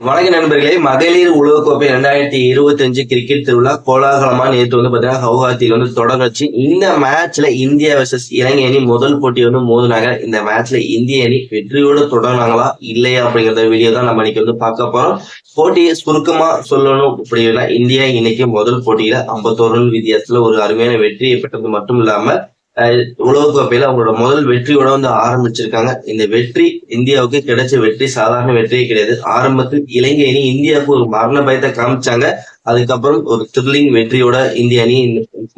வணக்க நண்பர்களே மகளிர் உலகக்கோப்பை ரெண்டாயிரத்தி இருபத்தி அஞ்சு கிரிக்கெட் திருவிழா கோலாகலமா நேற்று வந்து பாத்தீங்கன்னா கவுஹாத்தியில் வந்து தொடங்கச்சு. இந்த மேட்ச்ல இந்தியா வர்சஸ் இலங்கை அணி முதல் போட்டி வந்து மோதினாங்க. இந்த மேட்ச்ல இந்திய அணி வெற்றியோட தொடங்கினாங்களா இல்லையா அப்படிங்கிறத வீடியோ தான் நம்ம இன்னைக்கு வந்து பார்க்க போறோம். போட்டியை சுருக்கமா சொல்லணும் அப்படின்னா இந்தியா இன்னைக்கு முதல் போட்டியில ஐம்பத்தோரு வித்தியாசத்துல ஒரு அருமையான வெற்றியை பெற்றது மட்டும் இல்லாம உலகக்கோப்பையில அவங்களோட முதல் வெற்றியோட வந்து ஆரம்பிச்சிருக்காங்க. இந்த வெற்றி இந்தியாவுக்கு கிடைச்ச வெற்றி சாதாரண வெற்றியே கிடையாது. ஆரம்பத்தில் இலங்கை அணி இந்தியாவுக்கு ஒரு மரண பயத்தை காமிச்சாங்க. அதுக்கப்புறம் ஒரு த்ரில்லிங் வெற்றியோட இந்திய அணி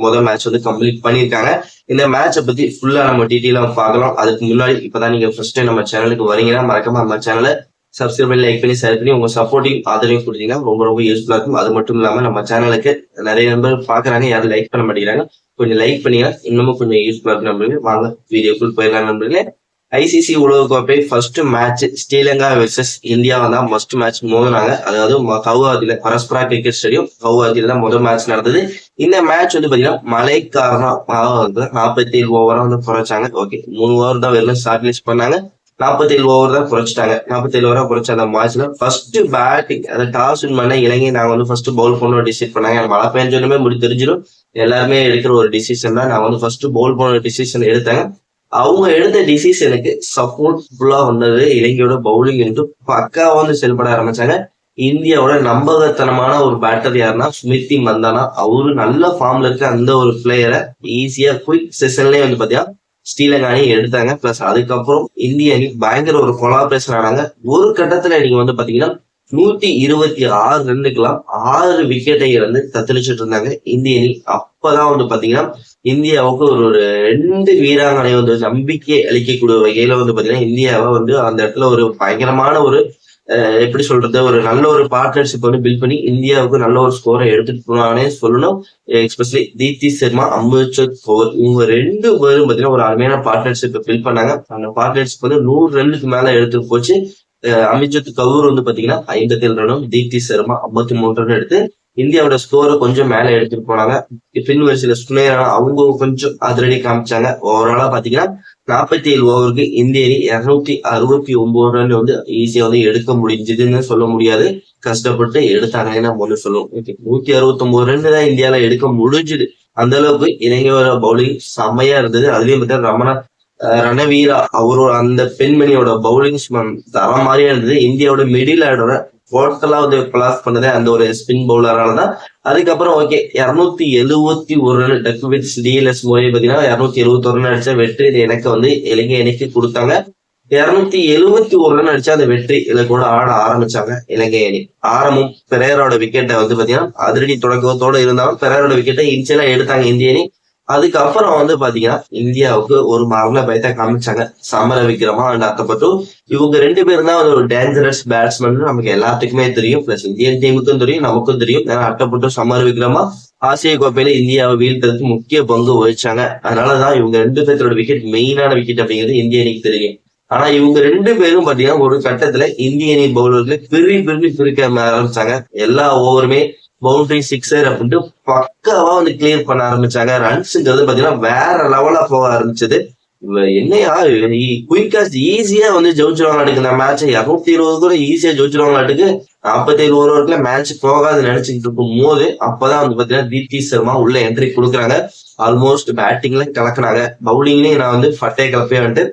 முதல் மேட்ச் வந்து கம்ப்ளீட் பண்ணியிருக்காங்க. இந்த மேட்சை பத்தி ஃபுல்லா நம்ம டீட்டெயிலாக பார்க்கலாம். அதுக்கு முன்னாடி இப்பதான் நீங்க ஃபர்ஸ்ட் டைம் நம்ம சேனலுக்கு வரீங்கன்னா மறக்காம நம்ம சேனலை சப்ஸ்கிரைப் பண்ணி லைக் பண்ணி ஷேர் பண்ணி உங்க சப்போர்ட்டிங் ஆதரவையும் கொடுத்தீங்கன்னா ரொம்ப ரொம்ப யூஸ்ஃபுல்லா இருக்கும். அது மட்டும் இல்லாம நம்ம சேனலுக்கு நிறைய நம்பர் பாக்குறாங்க யாரும் லைக் பண்ண மாட்டேங்கிறாங்க. கொஞ்சம் லைக் பண்ணீங்கன்னா இன்னமும் கொஞ்சம் யூஸ்ஃபுல்லா இருக்கும் நண்பர்களே. வாங்க வீடியோக்குள் போயிடலாம் நண்பர்களே. ஐசிசி உலகக்கோப்பை ஃபர்ஸ்ட் மேட்ச் ஸ்ரீலங்கா வெர்சஸ் இந்தியாவை தான் ஃபர்ஸ்ட் மேட்ச் மோதினாங்க. அதாவது ம- கவுஹாத்தில பரஸ்பரா கிரிக்கெட் ஸ்டேடியம் கவுஹாத்தில தான் முதல் மேட்ச் நடந்தது. இந்த மேட்ச் வந்து பாத்தீங்கன்னா மழை காரணமாக வந்து நாற்பத்தி ஏழு ஓவரா வந்து குறைச்சாங்க. ஓகே மூணு ஓவர் தான் வெறும் ஸ்டார்ட் பண்ணாங்க. நாற்பத்தேழு ஓவர் தான் குறைச்சிட்டாங்க. நாற்பத்தேழு ஓவரா குறைச்ச அந்த மேட்ச்ல ஃபர்ஸ்ட் பேட்டிங் அந்த டாஸ் வின் பண்ண இலங்கை நாங்க வந்து ஃபர்ஸ்ட் பவுல் பண்ண டிசைட் பண்ணாங்க. எனக்கு மழை பெஞ்சோன்னுமே முடி தெரிஞ்சிடும் எல்லாருமே எடுக்கிற ஒரு டிசிஷன் தான். நான் வந்து ஃபர்ஸ்ட் பவுல் பண்ண டிசிஷன் எடுத்தாங்க. அவங்க எடுத்த டிசிஷனுக்கு சப்போர்ட் ஃபுல்லா வந்தது. இலங்கையோட பவுலிங் என்று பக்காவா வந்து செயல்பட ஆரம்பிச்சாங்க. இந்தியாவோட நம்பகத்தனமான ஒரு பேட்டர் யாருன்னா சுமித்தி மந்தானா. அவரு நல்ல ஃபார்ம்ல இருக்க அந்த ஒரு பிளேயரை ஈஸியா குயிக் செஷன்லயே வந்து பாத்தீங்கன்னா ஸ்ரீலங்கா அணி எடுத்தாங்க. பிளஸ் அதுக்கப்புறம் இந்திய அணி பயங்கர ஒரு கொலாபரேஷன் ஆனாங்க. ஒரு கட்டத்துல நீங்க வந்து பாத்தீங்கன்னா நூத்தி இருபத்தி ஆறு ரன்னுக்கெல்லாம் ஆறு விக்கெட்டை இருந்து தத்தளிச்சுட்டு இருந்தாங்க இந்திய அணி. அப்பதான் வந்து பாத்தீங்கன்னா இந்தியாவுக்கு ஒரு ஒரு ரெண்டு வீராங்கனை வந்து நம்பிக்கை அளிக்கக்கூடிய வகையில வந்து பாத்தீங்கன்னா இந்தியாவை வந்து அந்த இடத்துல ஒரு பயங்கரமான ஒரு எப்படி சொல்றது ஒரு நல்ல ஒரு பார்ட்னர்ஷிப் வந்து பில்ட் பண்ணி இந்தியாவுக்கு நல்ல ஒரு ஸ்கோரை எடுத்துட்டு போனானே சொல்லணும். எஸ்பெஷலி தீப்தி சர்மா அம்புச்சர் கோர் இவங்க ரெண்டு பேரும் பாத்தீங்கன்னா ஒரு அருமையான பார்ட்னர்ஷிப் பில்ட் பண்ணாங்க. அந்த பார்ட்னர்ஷிப் வந்து நூறு ரன்னுக்கு மேல எடுத்து போச்சு. அமித்ஜத் கவுர் வந்து பாத்தீங்கன்னா ஐம்பத்தி ஏழு ரனும் தீப்தி சர்மா ஐம்பத்தி மூணு ரன் எடுத்து இந்தியாவோட ஸ்கோரை கொஞ்சம் மேலே எடுத்துட்டு போனாங்க. பின் வரிசையில சுனேரா அவங்க கொஞ்சம் அதிரடி காமிச்சாங்க. ஓவராலா பாத்தீங்கன்னா நாற்பத்தி ஏழு ஓவருக்கு இந்திய அணி இருநூத்தி அறுபத்தி ஒன்பது ரன் வந்து ஈஸியா வந்து எடுக்க முடிஞ்சதுன்னு சொல்ல முடியாது. கஷ்டப்பட்டு எடுத்தாங்கன்னு நம்ம வந்து சொல்லுவோம். நூத்தி அறுபத்தி ஒன்பது ரன் தான் இந்தியால எடுக்க முடிஞ்சுது. அந்த அளவுக்கு இளைஞரோட பவுலிங் செம்மையா இருந்தது. அதுலயும் பார்த்தா ரமணா ரணவீரா அவரோட அந்த பெண்மணியோட பவுலிங் தர மாதிரியா இருந்தது. இந்தியாவோட மிடில் ஆர்டரோட டோட்டலா வந்து கொலாஸ் பண்ணதே அந்த ஒரு ஸ்பின் பவுலரால தான் அதுக்கப்புறம் ஓகே இருநூத்தி எழுபத்தி ஒரு ரன் டக் டிஎல்எஸ் மோடி பாத்தீங்கன்னா இருநூத்தி எழுபத்தி ஒரு ரன் அடிச்ச வெற்றி. இது எனக்கு வந்து இலங்கை அணிக்கு கொடுத்தாங்க. இருநூத்தி எழுபத்தி ஒரு ரன் அடிச்சா அந்த வெற்றி. இதை கூட ஆட ஆரம்பிச்சாங்க இலங்கை அணி. ஆரம்பம் பெரேரோட விக்கெட்டை வந்து பாத்தீங்கன்னா அதிரடி தொடக்கத்தோட இருந்தாலும் பெரேரோட விக்கெட்டை இன்ச்சியலா எடுத்தாங்க இந்திய அணி. அதுக்கப்புறம் வந்து பாத்தீங்கன்னா இந்தியாவுக்கு ஒரு மரண பயத்தை காமிச்சாங்க. சமர விக்ரமா அண்ட் அத்தப்பட்டு இவங்க ரெண்டு பேரும் தான் ஒரு டேஞ்சரஸ் பேட்ஸ்மேன் நமக்கு எல்லாத்துக்குமே தெரியும். பிளஸ் இந்தியன் டீமுக்கும் தெரியும் நமக்கும் தெரியும். ஏன்னா அட்டப்பட்டு சமர விக்ரமா ஆசிய கோப்பையில இந்தியாவை வீழ்த்ததுக்கு முக்கிய பங்கு வகிச்சாங்க. அதனாலதான் இவங்க ரெண்டு பேர்த்தோட விக்கெட் மெயினான விக்கெட் அப்படிங்கிறது இந்திய அணிக்கு தெரியும். ஆனா இவங்க ரெண்டு பேரும் பாத்தீங்கன்னா ஒரு கட்டத்துல இந்திய அணி பவுலர்களை பிரி பிரி பிரிக்க ஆரம்பிச்சாங்க. எல்லா ஓவருமே பவுண்டரி சிக்ஸர் அப்படின்ட்டு பக்காவா வந்து கிளியர் பண்ண ஆரம்பிச்சாங்க. ரன்ஸுங்கிறது பாத்தீங்கன்னா வேற லெவலா போக ஆரம்பிச்சது. என்னையா? குயிக்கா ஈஸியா வந்து ஜெயிச்சிருவாங்களாட்டுக்கு இந்த மேட்ச் இருநூத்தி இருபது கூட ஈஸியா ஜெயிச்சிருவாங்களாட்டுக்கு நாற்பத்தி ஏழு ஓவர் வரைக்கும் மேட்ச் போகாது நினைச்சுக்கிட்டு இருக்கும் போது அப்பதான் வந்து பாத்தீங்கன்னா தீப்தி சர்மா உள்ள என்ட்ரி கொடுக்குறாங்க. ஆல்மோஸ்ட் பேட்டிங்ல கலக்குனாங்க பவுலிங்லயும் நான் வந்து ஃபட்டையை கலப்பே வந்துட்டு.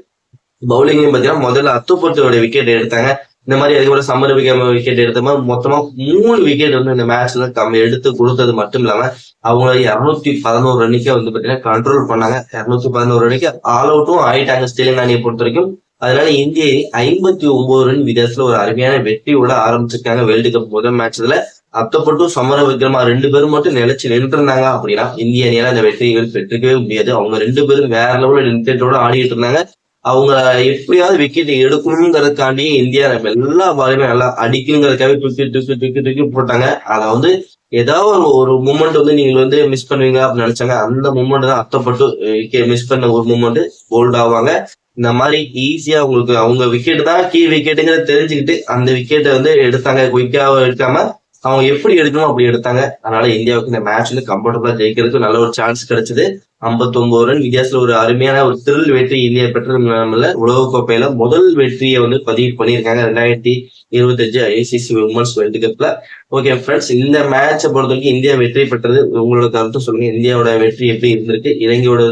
பவுலிங்லயும் பாத்தீங்கன்னா முதல்ல அத்துப்பட்டோட விக்கெட் எடுத்தாங்க. இந்த மாதிரி அதுக்கப்புறம் சம்மர் விக்கெட் எடுத்த மாதிரி மொத்தமா மூணு விக்கெட் வந்து இந்த மேட்ச்ல கம்மி எடுத்து கொடுத்தது மட்டும் இல்லாம அவங்க இருநூத்தி பதினோரு ரன்னுக்கே வந்து பாத்தீங்கன்னா கண்ட்ரோல் பண்ணாங்க. இருநூத்தி பதினோரு ரன்னுக்கு ஆல் அவுட்டும் ஆயிட்டாங்க ஸ்ரீலங்கா அணியை பொறுத்த வரைக்கும் அதனால இந்திய ஐம்பத்தி ஒன்பது ரன் விதத்துல ஒரு அருமையான வெற்றியோட ஆரம்பிச்சிருக்காங்க வேர்ல்டு கப் முதல் மேட்ச்ல அத்தப்பட்டும் சமர விக்ரமா ரெண்டு பேரும் மட்டும் நிலைச்சு நின்று இருந்தாங்க அப்படின்னா இந்திய அணியால அந்த வெற்றிகள் பெற்றுக்கவே முடியாது. அவங்க ரெண்டு பேரும் வேற லெவலில் நின்றுட்டோட ஆடிட்டு இருந்தாங்க. அவங்க எப்படியாவது விக்கெட் எடுக்கணுங்கிறதுக்காண்டி இந்தியா நம்ம எல்லா பாலுமே நல்லா அடிக்கணுங்கிறதுக்காக தூக்கி தூக்கி தூக்கி தூக்கி போட்டாங்க. அதை வந்து ஏதாவது ஒரு ஒரு மூமெண்ட் வந்து நீங்க வந்து மிஸ் பண்ணுவீங்க அப்படின்னு நினைச்சாங்க. அந்த மூமெண்ட் தான் அத்தப்பட்டு மிஸ் பண்ண ஒரு மூமெண்ட் ஹோல்ட் ஆவாங்க. இந்த மாதிரி ஈஸியா உங்களுக்கு அவங்க விக்கெட் தான் கீ விக்கெட்டுங்கிறத தெரிஞ்சுக்கிட்டு அந்த விக்கெட்டை வந்து எடுத்தாங்க. குயிக்காக எடுக்காம அவங்க எப்படி எடுக்கணும் அப்படி எடுத்தாங்க. அதனால இந்தியாவுக்கு இந்த மேட்ச்ல கம்ஃபர்டபுளா ஜெயிக்கிறதுக்கு நல்ல ஒரு சான்ஸ் கிடைச்சது. 59 ரன் வித்தியாசத்துல ஒரு அருமையான ஒரு த்ரில் வெற்றி இந்தியா பெற்ற உலக கோப்பையில முதல் வெற்றியை வந்து பதிவு பண்ணியிருக்காங்க. ரெண்டாயிரத்தி இருபத்தஞ்சு ஐசிசி உமன்ஸ் வேர்ல்டு கப்ல ஓகே ஃப்ரெண்ட்ஸ் இந்த மேட்சை பொறுத்த வரைக்கும் இந்தியா வெற்றி பெற்றது. உங்களோட கருத்து சொல்லுங்க. இந்தியாவோட வெற்றி எப்படி இருந்திருக்கு? இலங்கையோட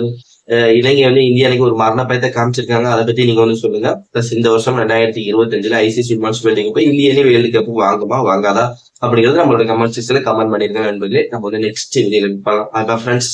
இலங்கை வந்து இந்தியா ஒரு மரண பயத்தை காமிச்சிருக்காங்க. அதை பத்தி நீங்க வந்து சொல்லுங்க. பிளஸ் இந்த வருஷம் ரெண்டாயிரத்தி இருபத்தஞ்சுல ஐசிசி உமன்ஸ் வேர்ல்டு கப் இந்திய அணி வேர்ல்டு கப் வாங்குமா வாங்காதா அப்படிங்கிறது நம்மளோட கமெண்ட் செக்ஷன்ல கமெண்ட் பண்ணிருக்காங்க நண்பர்களே. நம்ம வந்து நெக்ஸ்ட் வீடியோல பார்க்கலாம். அதான் ஃப்ரெண்ட்ஸ்